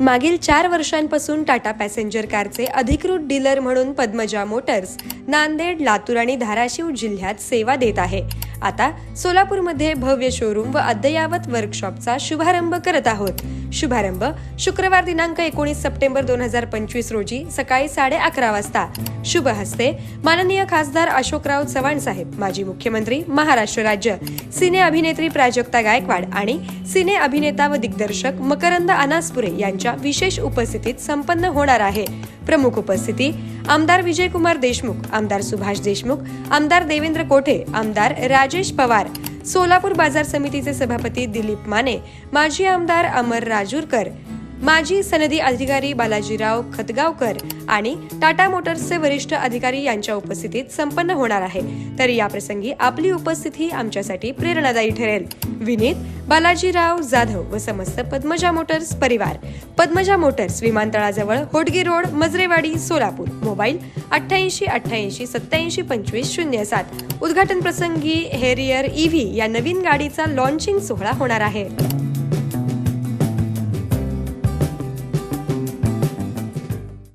मागील चार वर्षांपासून टाटा पॅसेंजर कारचे अधिकृत डीलर म्हणून पद्मजा मोटर्स नांदेड लातूर आणि धाराशिव जिल्ह्यात सेवा देत आहे. आता सोलापूरमध्ये भव्य शोरूम व अद्ययावत वर्कशॉपचा शुभारंभ करत आहोत. शुभारंभ शुक्रवार दिनांक एकोणीस सप्टेंबर दोन हजार पंचवीस रोजी सकाळी साडे अकरा वाजता. शुभ हस्ते माननीय खासदार अशोकराव चव्हाण साहेब माजी मुख्यमंत्री महाराष्ट्र राज्य सिने अभिनेत्री प्राजक्ता गायकवाड आणि सिने अभिनेता व दिग्दर्शक मकरंद अनासपुरे यांच्या विशेष उपस्थितीत संपन्न होणार आहे. प्रमुख उपस्थिती आमदार विजयकुमार देशमुख आमदार सुभाष देशमुख आमदार देवेंद्र कोठे आमदार राजेश पवार सोलापूर बाजार समितीचे सभापती दिलीप माने माजी आमदार अमर राजूरकर माजी सनदी अधिकारी बालाजीराव खतगावकर आणि टाटा मोटर्सचे वरिष्ठ अधिकारी यांच्या उपस्थितीत संपन्न होणार आहे. तर या प्रसंगी आपली उपस्थिती आमच्यासाठी प्रेरणादायी ठरेल. विनीत बालाजीराव जाधव व समस्त पद्मजा मोटर्स परिवार. पद्मजा मोटर्स विमानतळाजवळ होडगी रोड मजरेवाडी सोलापूर. मोबाईल अठ्ठ्याऐंशी अठ्ठ्याऐंशी सत्याऐंशी पंचवीस शून्य सात. उद्घाटन प्रसंगी हेरियर ईव्ही या नवीन गाडीचा लॉन्चिंग सोहळा होणार आहे.